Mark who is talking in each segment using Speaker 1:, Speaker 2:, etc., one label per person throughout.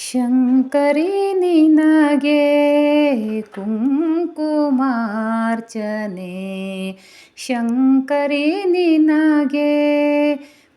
Speaker 1: ಶಂಕರಿ ನಿನಗೆ ಕುಂಕುಮಾರ್ಚನೆ. ಶಂಕರಿ ನಿನಗೆ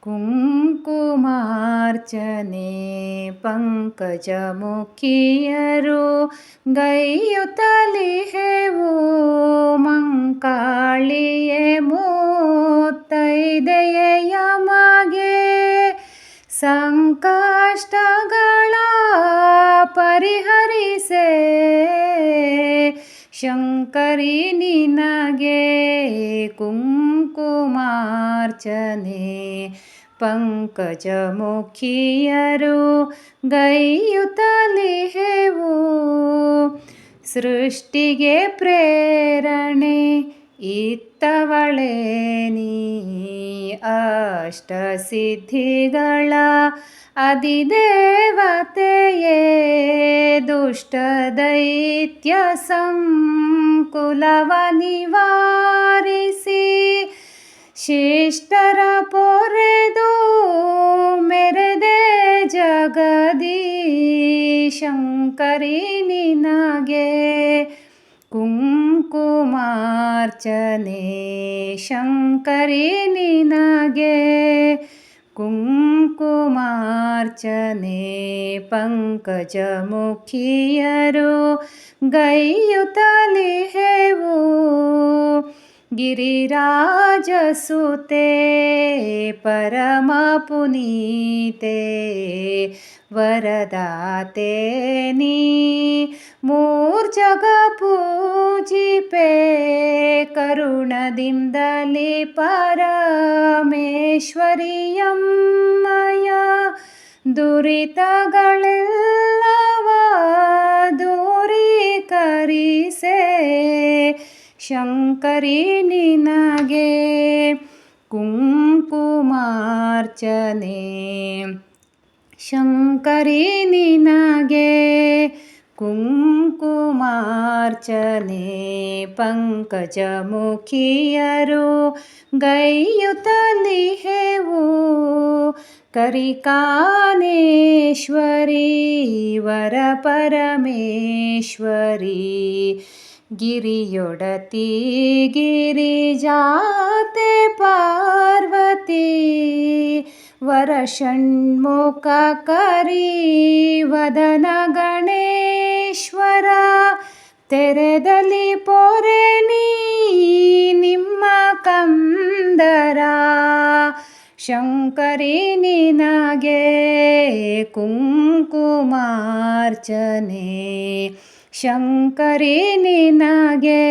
Speaker 1: ಕುಂಕುಮಾರ್ಚನೆ. ಪಂಕಜಮುಖಿಯರು ಮುಖಿಯರು ಮಂಕಾಳಿಯೇ ಶಂಕರಿ ನಿನಗೆ ಕುಂಕುಮಾರ್ಚನೆ. ಪಂಕಜಮುಖಿಯರು ಗೈಯುತ್ತಲಿಹೆವು ಸೃಷ್ಟಿಗೆ ಪ್ರೇರಣೆ ಇತ್ತವಳೆ ನೀ ಅಷ್ಟಸಿದ್ಧಿಗಳ ಅಧಿದೇವತೆಯೇ ದುಷ್ಟದೈತ್ಯ ಸಂಕುಲವ ನಿವಾರಿಸಿ ಶಿಷ್ಟರ ಪೊರೆದು ಮೆರೆದೆ ಜಗದಿ ಶಂಕರಿ ನಿನಗೆ कुम्कुमार्चने शङ्करिनिनागे कुम्कुमार्चने पङ्कजमुखियरो गैतलि हे गिरिराजसुते परमपुनीते वरदातेनी मूर्जगपूजिपे करुणदिन्दलि परमेश्वरियं मया दुरितगळ शङ्करि निगे कुं कुमार्चने शङ्करि निगे कुं कुमार्चने पङ्कजमुखियरो गैयुतलिः करिकानेश्वरि ಗಿರಿಯೊಡತಿ ಗಿರಿಜಾತೆ ಪಾರ್ವತಿ ವರ ಷಣ್ಮುಖ ಕರಿ ವದನ ಗಣೇಶ್ವರ, ತೆರೆದಲಿ ಪೊರೆ ನೀ ನಿಮ್ಮ ಕಂದರ, ಶಂಕರಿ ನಿನಗೆ ಕುಂಕುಮಾರ್ಚನೆ. ಶಂಕರಿ ನಿನಗೆ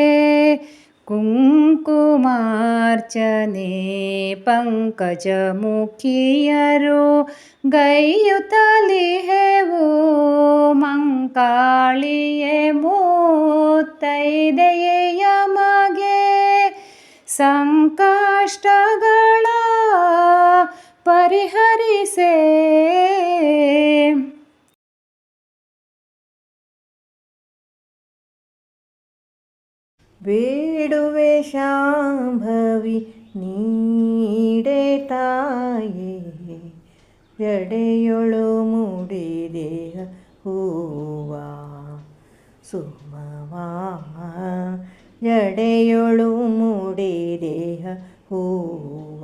Speaker 1: ಕುಂಕುಮಾರ್ಚನೆ ಪಂಕಜಮುಖಿಯರು ಗೈಯುತ್ತಲಿಹೆವು ಮಂಕಾಳಿಯೇ ಮೂತ್ತೈದೆಯ ಮಗೆ ಸಂಕಷ್ಟಗಳ
Speaker 2: ಬೇಡುವೆ ಶಾಂಭವಿ, ನೀಡೆ ತಾಯೇ. ಎಡೆಯೊಳು ಮೂಡಿದೆಯ ಹೂವ, ಸುಮವಾ. ಎಡೆಯೊಳು ಮೂಡಿದೆಯ ಹೂವ,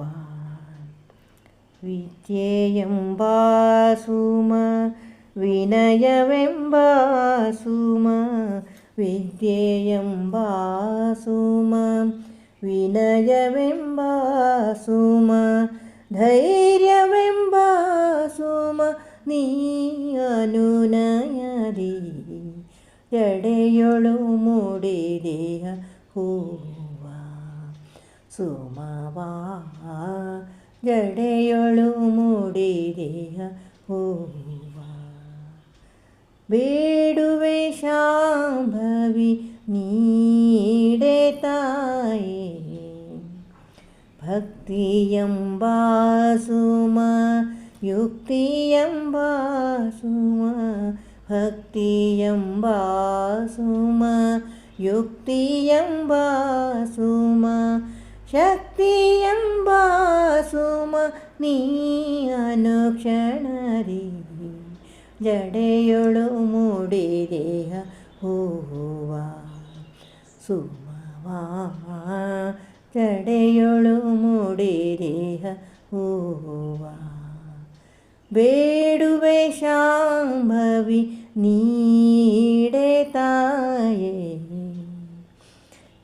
Speaker 2: ವಿದ್ಯೆಯೆಂಬ ಸುಮ, ವಿನಯವೆಂಬ ಸುಮ. ವಿದ್ಯೆಯೆಂಬ ಸುಮ ವಿನಯವೆಂಬ ಸುಮ ಧೈರ್ಯವೆಂಬ ಸುಮ ನೀ ಅನುನಯದಿ ಜಡೆಯೊಳು ಮೂಡಿದೆಯ ಹೂವ ಸುಮವ ಜಡೆಯೊಳು ಮೂಡಿದೆಯ ಹೂವ ಬೇಡುವೆ ಯುಕ್ತಿಯೆಂಬ ಸುಮ ಯುಕ್ತಿಯಂಬಾಸುಮ ಸುಮ, ಯುಕ್ತಿಯೆಂಬ ಸುಮ, ಶಕ್ತಿಯೆಂಬ ಸುಮ, ನೀ ಅನುಕ್ಷಣರಿ. ಜಡೆಯೊಳು ಮೂಡಿ ದೇಹ ಹೂವ ಸುಮವಾ, ಜಡೆಯೊಳು ದೇಹ ಹೂವ വേടുവേ ശാംഭവി നീടെ തായേ.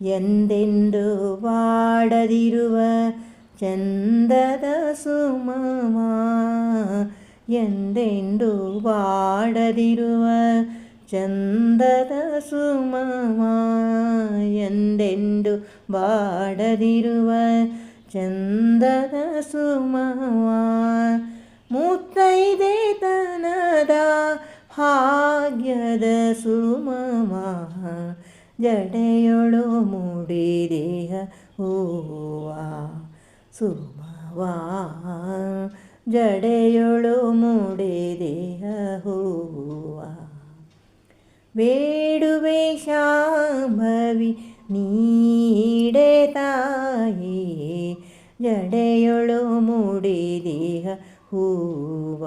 Speaker 2: എന്തെന്തു പാടതിരുവ ചന്ദത സുമമാ എന്തെന്തു പാടതിരുവ ചന്ദതസുമമാ എന്തെന്തു പാടതിരുവ ചന്ദത ಮುತ್ತೈದೆ ತನದ ಭಾಗ್ಯದ ಸುಮಮ. ಜಡೆಯೊಳು ಮೂಡಿದೆಯ ಹೂವ ಸುಮವ. ಜಡೆಯೊಳು ಮೂಡಿದೆಯ ಹೂವ. ಬೇಡುವೆ ಶಾಂಭವಿ ನೀಡೆ ತಾಯಿ. ಜಡೆಯೊಳು ಮೂಡಿದೆಯ ಹೂವ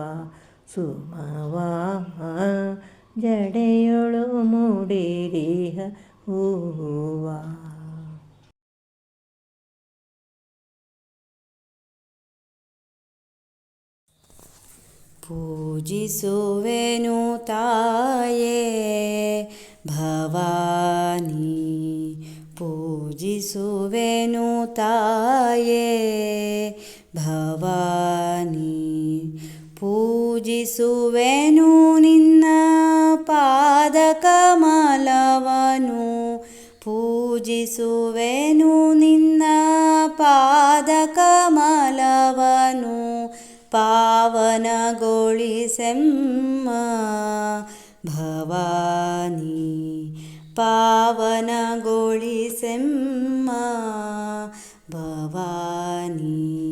Speaker 2: ಸುಮವ ಜಡೆಯೊಳು ಮೂಡಿದೆಯ ಹೂವ
Speaker 3: ಪೂಜಿಸುವೆನು ತಾಯೇ ಭವಾನಿ ಪೂಜಿಸುವೆನು ತಾಯೇ ಭವಾನಿ ಪೂಜಿಸುವೆನು ನಿನ್ನ ಪಾದಕಮಲವನು ಪೂಜಿಸುವೆನು ನಿನ್ನ ಪಾದಕಮಲವನು ಪಾವನಗೊಳಿಸೆಮ್ಮ ಭವಾನಿ. ಪಾವನಗೊಳಿಸೆಮ್ಮ ಭವಾನಿ.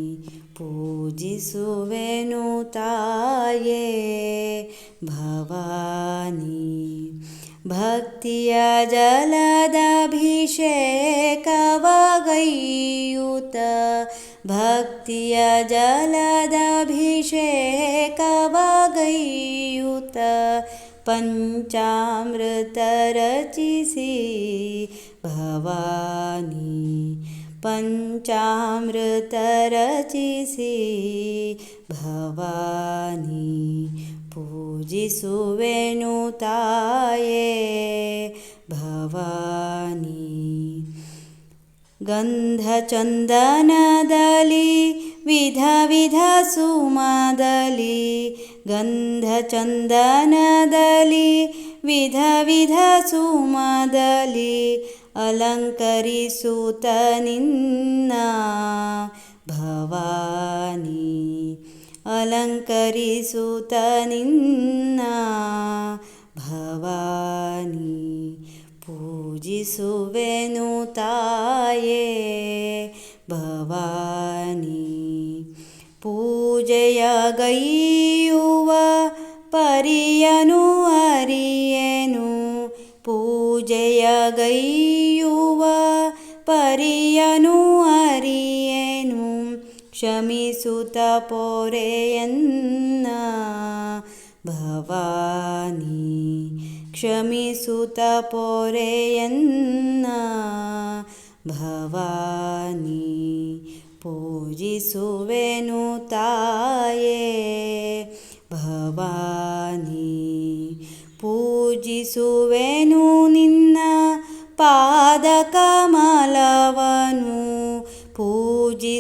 Speaker 3: जिसुवेणुताय भवानि। भवानी जलदाभिषे कवागैयुत भक्त्या जलदाभिषे कवागैयुत पञ्चामृत पञ्चामृतरचिसि भवानी पूजिषु वेणुताय भवानि। गन्धचन्दनदलि विधा विधा गन्धचन्दनदलि विधा विधा ಅಲಂಕರಿಸುತ್ತ ನಿನ್ನ ಭವಾನಿ ಅಲಂಕರಿಸುತ್ತ ನಿನ್ನ ಭವಾನಿ, ಪೂಜಿಸುವೆನು ತಾಯೇ ಭವಾನಿ, ಪೂಜೆಯ ಗೈಯುವ ಪರಿಯನು ಅರಿಯೇನು, ಪೂಜೆಯ ಗೈಯುವ ಕ್ಷಮಿಸುತ್ತ ಪೋರೆಯನ್ನ ಭವಾನಿ ಕ್ಷಮಿಸುತ ಪೋರೆಯನ್ನ ಭವಾನಿ ಪೂಜಿಸುವೆನು ತಾಯೇ. ಭವಾನಿ ಪೂಜಿಸುವೆನು ನಿನ್ನ ಪಾದಕಮಲವನು.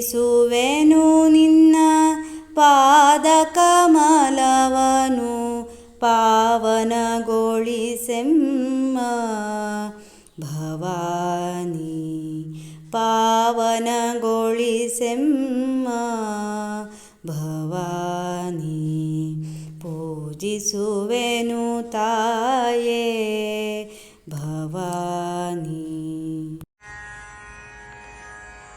Speaker 3: ಪೂಜಿಸುವೆನು ನಿನ್ನ ಪಾದಕಮಲವನು ಪಾವನಗೊಳಿಸೆಮ್ಮ. ಭವಾನಿ ಪಾವನಗೊಳಿಸೆಮ್ಮ. ಭವಾನಿ ಪೂಜಿಸುವೆನು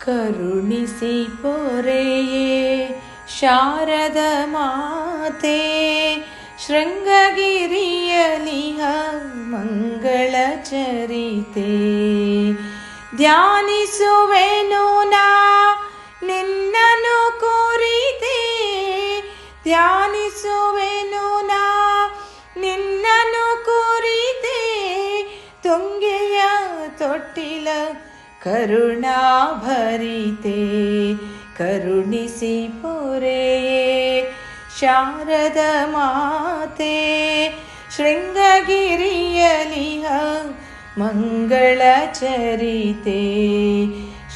Speaker 1: ಕರುಣಿಸಿ ಪೊರೆಯೇ ಶಾರದ ಮಾತೆ, ಶೃಂಗಗಿರಿಯಲಿಹ ಮಂಗಳ ಚರಿತೆ. ಧ್ಯಾನಿಸುವೆನು ನಾ ನಿನ್ನನು ಕೋರಿತೆ. ಧ್ಯಾನಿಸುವೆನು ನಾ
Speaker 4: ನಿನ್ನನು ಕೋರಿತೆ. ತುಂಗೆಯ ತೊಟ್ಟಿಲ करुणाभरिते करुणिसि पुरे शारदमाते शृङ्गगिरियलिह मङ्गलचरिते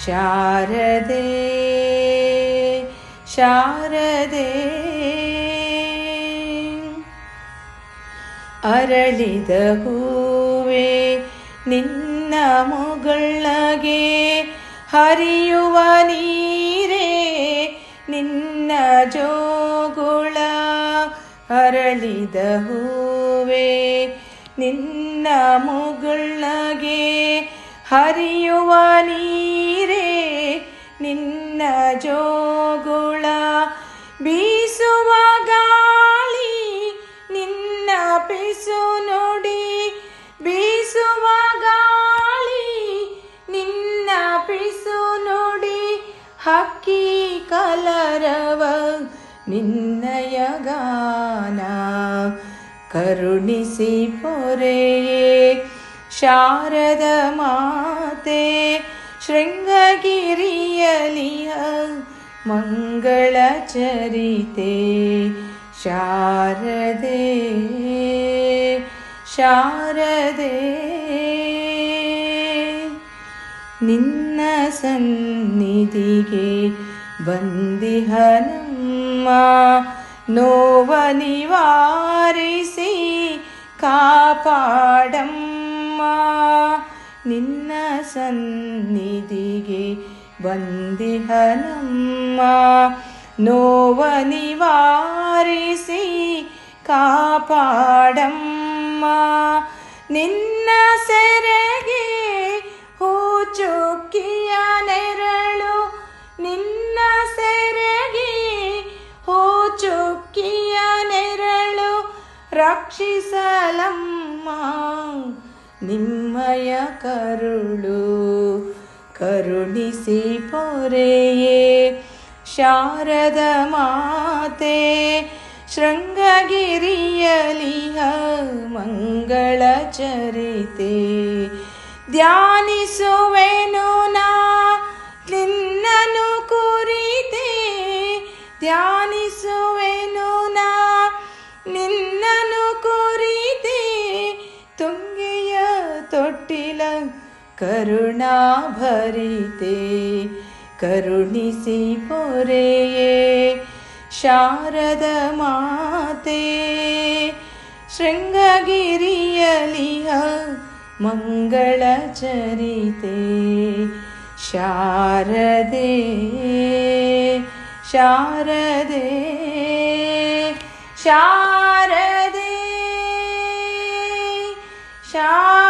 Speaker 4: शारदे शारदे। अरळिद भूवे नि ಮುಗಳಗೆ ಹರಿಯುವ ನೀರೇ ನಿನ್ನ ಜೋಗುಳ ಅರಳಿದ ಹೂವೆ ನಿನ್ನ ಮುಗಳಗೆ ಹರಿಯುವ ನೀರೇ ನಿನ್ನ ಜೋಗುಳ ಬೀಸುವ ಕಲರವ ನಿನ್ನಯ ಗಾನ ಕರುಣಿಸಿ ಪೊರೆಯೇ ಶಾರದ ಮಾತೆ ಶೃಂಗಗಿರಿಯಲಿಯ ಮಂಗಳ ಚರಿತೆ ಶಾರದೆ ಶಾರದೆ ನಿನ್ನ ಸನ್ನಿಧಿಗೆ ಬಂದಿಹನಮ್ಮ, ನೋವ ನಿವಾರಿಸಿ ಕಾಪಾಡಮ್ಮ. ನಿನ್ನ ಸನ್ನಿಧಿಗೆ ಬಂದಿಹನಮ್ಮ, ನೋವ ನಿವಾರಿಸಿ ಕಾಪಾಡಮ್ಮ. ನಿನ್ನ ಸೆರೆಗೆ ಹೂ ಚುಕ್ಕಿಯ ನಿನ್ನ ರಕ್ಷಿಸಲಮ್ಮ ನಿಮ್ಮಯ ಕರುಳು ಕರುಣಿಸಿ ಪೊರೆಯೇ ಶಾರದ ಮಾತೆ ಶೃಂಗಗಿರಿಯಲಿಹ ಮಂಗಳ ಚರಿತೆ ಧ್ಯಾನಿಸುವೆನು ನಾ ನಿನ್ನನು ಕುರಿತೆ ಧ್ಯಾನಿಸುವೆನು करुणाभरिते। करुणिसि सिपुरे शारदमाते। शृङ्गगिरियलिह मङ्गलचरिते। शारदे शारदे शारदे शा